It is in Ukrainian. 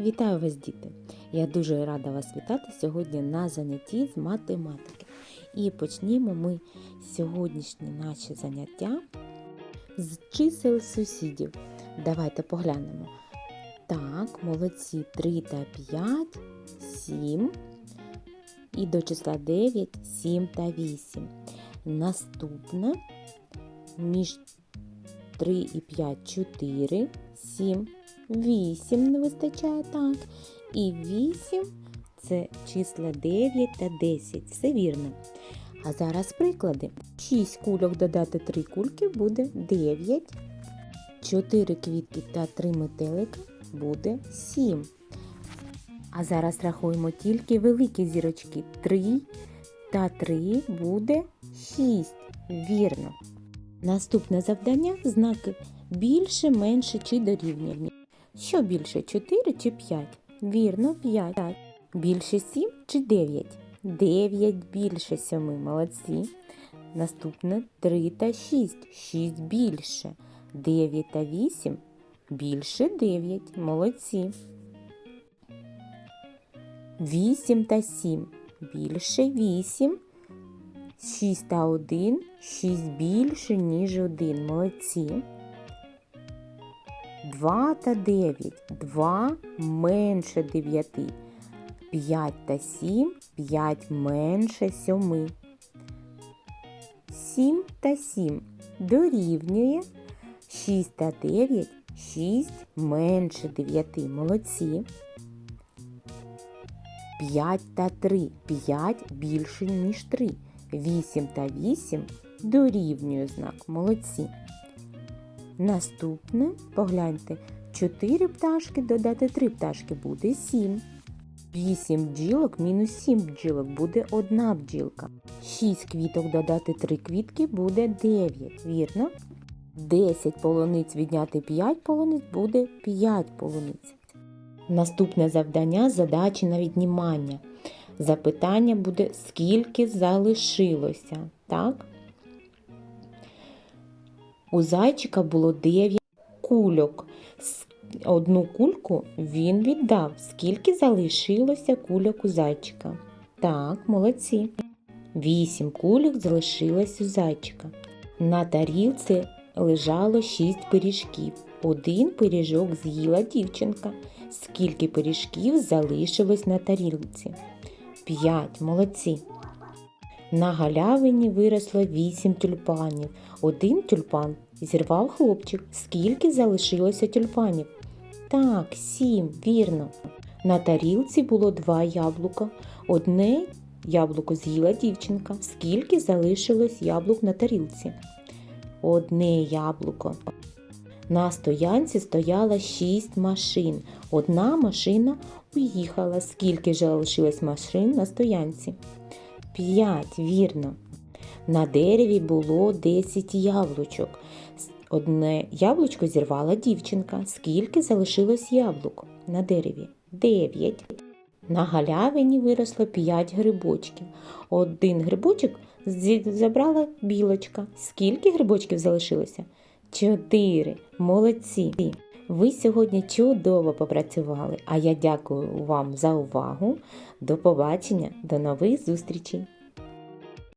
Вітаю вас, діти! Я дуже рада вас вітати сьогодні на занятті з математики. І почнімо ми сьогоднішнє наше заняття з чисел сусідів. Давайте поглянемо. Так, молодці 3 та 5, 7. І до числа 9, 7 та 8. Наступне між 3 і 5 4, 7, 8 не вистачає так. І 8 це числа 9 та 10. Все вірно. А зараз приклади. 6 кульок додати 3 кульки буде 9. 4 квітки та 3 метелика буде 7. А зараз рахуємо тільки великі зірочки. 3 та 3 буде 6. Вірно. Наступне завдання знаки більше, менше чи дорівнює. Що більше 4 чи 5? Вірно, 5. Більше 7 чи 9? 9 більше 7. Молодці. Наступне 3 та 6. 6 більше. 9 та 8 більше 9. Молодці. 8 та 7 більше 8. 6 та 1, 6 більше, ніж 1. Молодці. 2 та 9, 2 менше 9. 5 та 7, 5 менше 7. 7 та 7 дорівнює 6 та 9, 6 менше 9. Молодці. 5 та 3, 5 більше, ніж 3. 8 та 8 дорівнює знак. Молодці. Наступне, погляньте, 4 пташки додати 3 пташки буде 7. 8 бджілок мінус 7 бджілок буде 1 бджілка. 6 квіток додати 3 квітки буде 9. Вірно? 10 полуниць відняти 5 полуниць буде 5 полуниць. Наступне завдання задачі на віднімання. Запитання буде, скільки залишилося, так? У зайчика було 9 кульок. Одну кульку він віддав. Скільки залишилося кульок у зайчика? Так, молодці. 8 кульок залишилось у зайчика. На тарілці лежало 6 пиріжків. Один пиріжок з'їла дівчинка. Скільки пиріжків залишилось на тарілці? 5. Молодці. На галявині виросло 8 тюльпанів. Один тюльпан зірвав хлопчик. Скільки залишилося тюльпанів? Так, 7, вірно. На тарілці було два яблука. Одне яблуко з'їла дівчинка. Скільки залишилось яблук на тарілці? Одне яблуко. На стоянці стояло 6 машин. Одна машина уїхала. Скільки залишилось машин на стоянці? 5, вірно. На дереві було 10 яблучок. Одне яблучко зірвала дівчинка. Скільки залишилось яблук на дереві? 9. На галявині виросло 5 грибочків. Один грибочок забрала білочка. Скільки грибочків залишилося? 4. Молодці. Ви сьогодні чудово попрацювали, а я дякую вам за увагу. До побачення, до нових зустрічей!